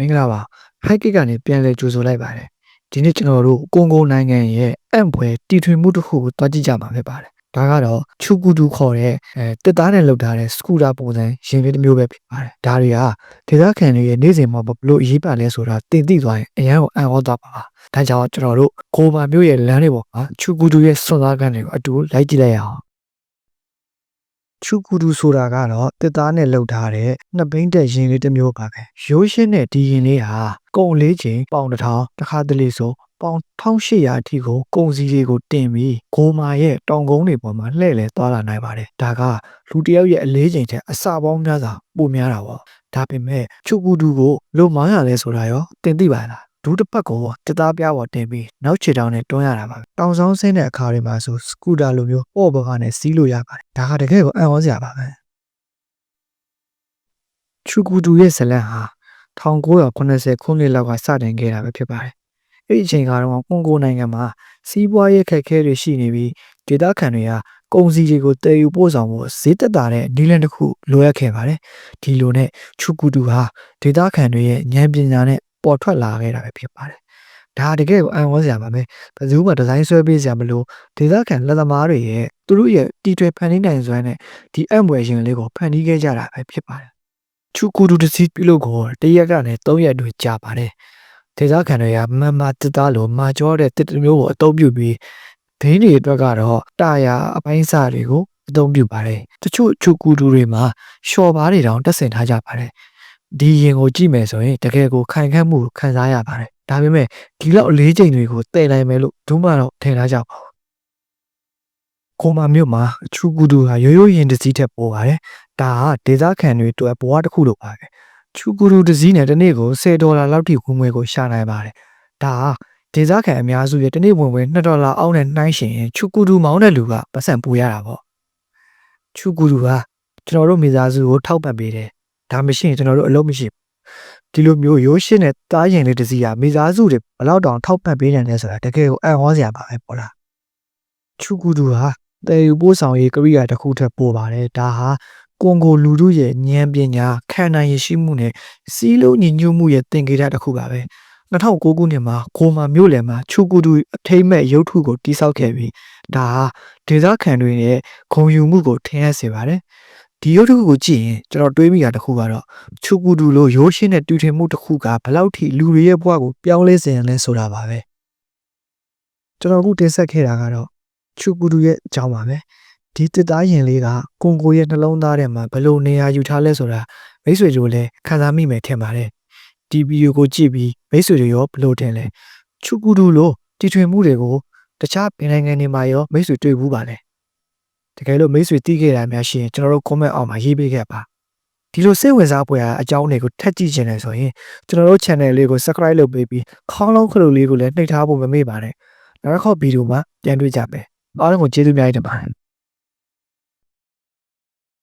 မင်္ဂလာပါဟိုက်ကစ်ကနေပြန်လဲကြိုဆိုလိုက်ပါတယ်ဒီနေ့ကျွန်တော်တို့ကွန်ဂိုနိုင်ငံရဲ့အံ့ဖွယ်တီထွင်မှုတစ်ခုကိုတွားကြည့်ကြမှာဖြစ်ပါတယ်ဒါကတော့ချူကူတူခေါ်တဲ့အဲတစ်သားနဲ့လောက်ထားတဲ့စကူတာပုံစံရင်လေးတစ်မျိုးပဲဖြစ်ပါတယ်ဒါတွေကဒေသခံတွေရဲ့နေ့စဉ်မှာဘလို့အရေးပါလဲဆိုတာတင်သိသွားရင်အရန်ကိုအံ့ဩသွားပါပါဒါကြောင့်ကျွန်တော်တို့ကိုဘာမျိုးရဲ့လမ်းတွေပေါ်မှာချူကူတူရဲ့စွန်သားကန်တွေကိုအတူလိုက်ကြည့်လိုက်ရအောင် ချူကူဒူဆိုတာကတော့တစ်သားနဲ့လှုပ်ထားတဲ့နှစ်ဘိန်းတက်ရင်လေးတစ်မျိုးပါပဲရိုးရှင်းတဲ့ဒီရင်လေးဟာကုံလေးချိန်ပေါင်တစ်ထောင်တစ်ခါတလေဆိုပေါင်1800အထိကိုကုံစီတွေကိုတင်ပြီးဂိုမာရဲ့တောင်ကုန်းတွေပေါ်မှာလှည့်လည်သွားလာနိုင်ပါတယ်ဒါကလူတစ်ယောက်ရဲ့အလေးချိန်ထက်အစပေါင်းများစွာပိုများတာပေါ့ဒါပေမဲ့ချူကူဒူကိုလိုမောင်းရလဲဆိုတာရောတင်သိပါလား ဒူးတစ်ပတ်ကိုတစ်သားပြားပေါ်တင်ပြီးနောက်ခြေတောင်နဲ့တွန်းရတာပါတောင်ဆောင်ဆင်းတဲ့အခါတွေမှာဆိုစကူတာလိုမျိုးပေါ့ဘကနဲ့စီးလို့ရပါတယ်ဒါကတကယ်ကိုအံ့ဩစရာပါပဲချူကူတူရဲ့ဇလန်ဟာ1980ခုနှစ်လောက်ကစတင်ခဲ့တာပဲဖြစ်ပါတယ်။အဲ့ဒီအချိန်ကတော့ကွန်ဂိုနိုင်ငံမှာစီးပွားရေးခက်ခဲတွေရှိနေပြီးဒေသခံတွေကကုန်စည်တွေကိုတည်ယူပို့ဆောင်ဖို့ဈေးသက်သာတဲ့နည်းလမ်းတစ်ခုလိုအပ်ခဲ့ပါတယ်။ဒီလိုနဲ့ချူကူတူဟာဒေသခံတွေရဲ့ဉာဏ်ပညာနဲ့ ပေါ်ထွက်လာခဲ့တာပဲဖြစ်ပါတယ်။ဒါတကယ်ကိုအံ့ဩစရာပါပဲ။ဘယ်သူမှဒီဇိုင်းဆွဲပေးစရာမလိုဒေသခံလက်သမားတွေရဲ့သူတို့ရဲ့တီထွေဖန်တီးနိုင်စွမ်းနဲ့ဒီအံ့မွေရင်လေးကိုဖန်တီးခဲ့ကြတာပဲဖြစ်ပါတယ်။ချူကူတူတစီပြုလို့ကိုတရက်ကနေ3ရက်တွေကြာပါတယ်ဒေသခံတွေကမမတစ်သားလိုမာကြောတဲ့တစ်တစ်မျိုးကိုအသုံးပြုပြီးဒင်းတွေအတွက်ကတော့တာယာအပိုင်းအစတွေကိုအသုံးပြုပါတယ်တချို့ချူကူတူတွေမှာရှော်ပါးတွေတောင်တက်ဆင်ထားကြပါတယ် ဒီရင်ကိုကြည့်မယ်ဆိုရင်တကယ်ကိုခိုင်ခန့်မှုကိုခံစားရပါတယ်ဒါပေမဲ့ဒီလောက်အလေးချိန်တွေကိုတည်နိုင်မယ်လို့ဒုမှတော့ထင်ထားကြပါဘူးကိုမာမြို့မှာချူကူတူဟာရိုးရိုးရင်တစည်းထက်ပိုပါတယ်ဒါကဒေသခံတွေအတွက်ဘဝတစ်ခုလိုပါပဲချူကူတူတစ်စီးနဲ့တစ်နေ့ကို10ဒေါ်လာလောက်ထိဝင်ငွေကိုရှာနိုင်ပါတယ်ဒါကဒေသခံအများစုရဲ့တစ်နေ့ဝင်ငွေ2ဒေါ်လာအောက်နဲ့နှိုင်းယှဉ်ရင်ချူကူတူမောင်းတဲ့လူကပတ်စံပိုရတာပေါ့ချူကူတူကကျွန်တော်တို့မိသားစုကိုထောက်ပံ့ပေးတယ် ဒါမရှိရင်ကျွန်တော်တို့အလုပ်မရှိဘူးဒီလိုမျိုးရိုးရှင်းတဲ့တားရင်လေးတစ်စီးကမိသားစုတွေဘယ်လောက်တောင်ထောက်ပံ့ပေးနိုင်လဲဆိုတာတကယ်ကိုအံ့ဩစရာပါပဲပေါ့လားချူကူတူဟာတည်ယူပို့ဆောင်ရေးကရိယာတစ်ခုထက်ပိုပါတယ်ဒါဟာကွန်ဂိုလူထုရဲ့ဉာဏ်ပညာခံနိုင်ရရှိမှုနဲ့စီးလုံးညီညွတ်မှုရဲ့သင်္ကေတတစ်ခုပါပဲ2009ခုနှစ်မှာကိုမာမြို့လယ်မှာချူကူတူအထိမ့်မဲ့ရုပ်ထုကိုတိစောက်ခဲ့ပြီးဒါဟာဒေသခံတွေရဲ့ဂုံယူမှုကိုထင်ဟပ်စေပါတယ် ဒီရုပ်ထုကိုကြည့်ရင်ကျွန်တော်တွေးမိတာတစ်ခုကတော့ချူကူတူလိုရိုးရှင်းတဲ့တူထင်မှုတစ်ခုကဘယ်လောက်ထိလူတွေရဲ့ဘဝကိုပြောင်းလဲစေရလဲဆိုတာပါပဲကျွန်တော်အခုတင်ဆက်ခဲ့တာကတော့ချူကူတူရဲ့အကြောင်းပါပဲဒီတစ်သားရင်လေးကကွန်ကိုရဲ့နှလုံးသားထဲမှာဘယ်လိုနေရာယူထားလဲဆိုတာမိတ်ဆွေတို့လည်းခံစားမိမယ်ထင်ပါတယ်ဒီဗီဒီယိုကိုကြည့်ပြီးမိတ်ဆွေတွေရောဘယ်လိုထင်လဲချူကူတူလိုတီထွင်မှုတွေကိုတခြားပင်နိုင်ငံတွေမှာရောမိတ်ဆွေတွေ့ဘူးပါလဲ တကယ်လို့မိတ်ဆွေသိခဲ့တာများရှိရင်ကျွန်တော်တို့ comment အောက်မှာရေးပေးခဲ့ပါဒီလိုစိတ်ဝင်စားဖွယ်ရာအကြောင်းတွေကိုထပ်ကြည့်ချင်တယ်ဆိုရင်ကျွန်တော်တို့ channel လေးကို subscribe လုပ်ပေးပြီးခေါင်းလုံးခလုတ်လေးကိုလည်းနှိပ်ထားဖို့မမေ့ပါနဲ့နောက်တစ်ခေါက်ဗီဒီယိုမှာပြန်တွေ့ကြမယ်အားလုံးကိုကျေးဇူးများတင်ပါတယ်